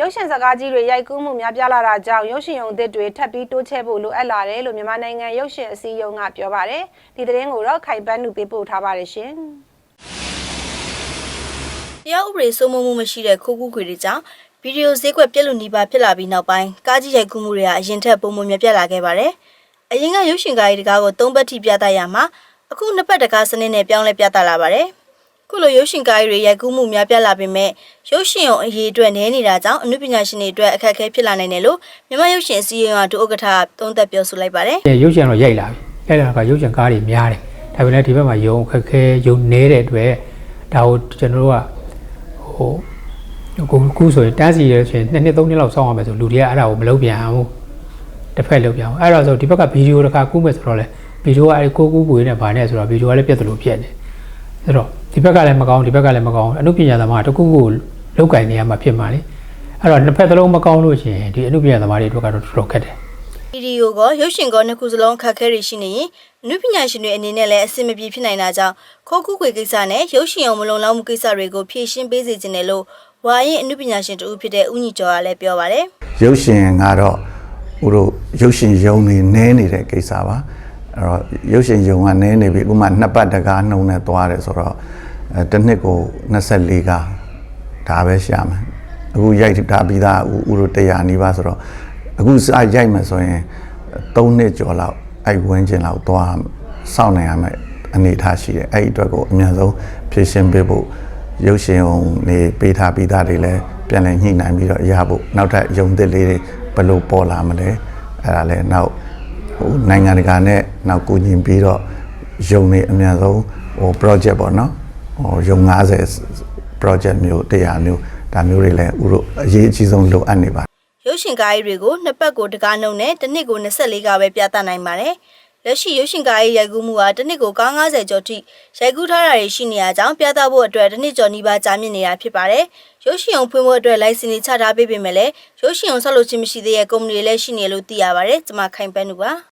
ရုပ်ရှင်ဇာတ်ကားကြီးတွေရိုက်ကူးမှုများပြားလာတာကြောင့်ရုပ်ရှင်ရုံအသစ်တွေထပ်ပြီးတိုးချဲ့ဖို့လိုအပ်လာတယ်လို့မြန်မာနိုင်ငံရုပ်ရှင်အစည်းအရုံးကပြောပါတယ်ဒီသတင်းကိုတော့ခိုင်ပန်းနုပေးပို့ထားပါတယ်ရှင်တရားဥပဒေစိုးမိုးမှုမရှိတဲ့ခိုးကူးခွေတွေကြောင့်ဗီဒီယိုဈေးကွက်ပြက်လူနီးပါးဖြစ်လာပြီးနောက်ပိုင်းကားကြီးရိုက်ကူးမှုတွေကအရင်ထက်ပုံမှန်မြပြတ်လာခဲ့ပါတယ်။အရင်ကရုပ်ရှင်ကားကြီးတကားကို၃ဘက်ထိပြသရမှာအခုနှစ်ဘက်တကားစနစ်နဲ့ပြောင်းလဲပြသလာပါတယ်။ ခုလိုရုပ်ရှင်ကားကြီးတွေရိုက်ကူးမှုများပြတ်လာပေမဲ့ရုပ်ရှင်ရုံအရေးအတွက်နည်းနေတာကြောင့်အမှုပညာရှင်တွေအတွက်အခက်အခဲဖြစ်လာနိုင်တယ်လို့မြန်မာရုပ်ရှင်အစည်းအရုံးကဒုဥက္ကဋ္ဌသုံးသပ်ပြောဆိုလိုက်ပါတယ်။ရုပ်ရှင်တော့ရိုက်လာပြီရိုက်လာတော့ရုပ်ရှင်ကားတွေများတယ်ဒါပေမဲ့ဒီဘက်မှာယုံခက်ခဲယုံနေတဲ့အတွက်ဒါကိုကျွန်တော်တို့ကဟိုကိုကူဆိုရင်တန်းစီရဆိုရင်နှစ်နှစ်သုံးနှစ်လောက်စောင့်ရမယ်ဆိုလူတွေကအဲ့ဒါကိုမလုပ်ပြန်ဘူးတစ်ဖက်လုပ်ပြန်အောင်အဲ့ဒါဆိုဒီဘက်ကဗီဒီယိုတစ်ခါကူးမယ်ဆိုတော့လေဗီဒီယိုကအဲ့ကိုကူပွေးနဲ့ဗာနဲ့ဆိုတော့ဗီဒီယိုကလည်းပြတ်တယ်လို့ပြက်နေ ဆိုတော့ဒီဘက်ကလည်းမကောင်းဒီဘက်ကလည်းမကောင်းအမှုပညာသမားတစ်ခုခုလောက်ကင်နေရမှာဖြစ်မှာလေအဲ့တော့နှစ်ဖက်သလုံးမကောင်းလို့ရှိရင်ဒီအမှုပညာသမားတွေအတွက်ကတော့တော်တော်ခက်တယ်ဗီဒီယိုကရုပ်ရှင်ကောနှစ်ခုစလုံးခက်ခဲရရှိနေရင်အနုပညာရှင်တွေအနေနဲ့လည်းအဆင်မပြေဖြစ်နိုင်တာကြောင့်ခိုးကူးခွေကိစ္စနဲ့ရုပ်ရှင်အောင်မလုံလောက်မှုကိစ္စတွေကိုဖြေရှင်းပေးစေခြင်းတယ်လို့ဝါရင်အနုပညာရှင်တူဖြစ်တဲ့ဦးညီကျော်ကလည်းပြောပါတယ်ရုပ်ရှင်ကတော့ဦးတို့ရုပ်ရှင်ယုံနေနဲနေတဲ့ကိစ္စပါ အဲ့တော့ရုပ်ရှင်ယုံကနဲနေပြီဥပမာနှစ်ပတ်တကားနှုံနဲ့သွားတယ်ဆိုတော့အဲတစ်နှစ်ကို24ကားဒါပဲရှာမယ်အခုရိုက်တာပြီးသားဦးဦးတို့100နီးပါးဆိုတော့အခုစရိုက်မယ်ဆိုရင်3နှစ်ကျော်လောက်အဲ့ဝင်းကျင်လောက်သွားစောင့်နေရမယ်အနေအထားရှိတယ်အဲ့ဒီအတွက်ကိုအများဆုံးဖြည့်ရှင်းပေးဖို့ရုပ်ရှင်ုံနေပေးထားပြီးသားတွေလည်းပြန်လည်ညှိနှိုင်းပြီးတော့ရဖို့နောက်ထပ်ယုံသစ်လေးတွေဘယ်လိုပေါ်လာမလဲအဲ့ဒါလည်းနောက် ဟိုနိုင်ငံတကာနဲ့နောက်ကိုညီပြီးတော့ယုံနေအများဆုံးဟို project ပေါ့နော်ဟိုယုံ90 project မျိုး100မျိုးဒါမျိုးတွေလည်းဥတို့အရေးအကြီးဆုံးလိုအပ်နေပါရုပ်ရှင်ကားကြီးတွေကိုနှစ်ပတ်ကိုတကားနှုံနဲ့တစ်နှစ်ကို24ကားပဲပြသနိုင်ပါတယ် လက်ရှိရုပ်ရှင်ကားရဲ့ရိုက်ကူးမှုကတစ်နှစ်ကိုကား90ကျော်ထိရိုက်ကူးထားတာတွေရှိနေရကြောင်းပြသဖို့အတွက်တစ်နှစ်ကျော်နီးပါးကြာမြင့်နေတာဖြစ်ပါတယ်ရုပ်ရှင်အောင်ဖွင့်ဖို့အတွက်လိုင်စင်တွေချထားပေးပေမဲ့လည်းရုပ်ရှင်အောင်ဆောက်လုပ်ခြင်းမရှိသေးတဲ့ကုမ္ပဏီတွေလည်းရှိနေလို့သိရပါတယ်ကျွန်မခိုင်ပန်းနူပါ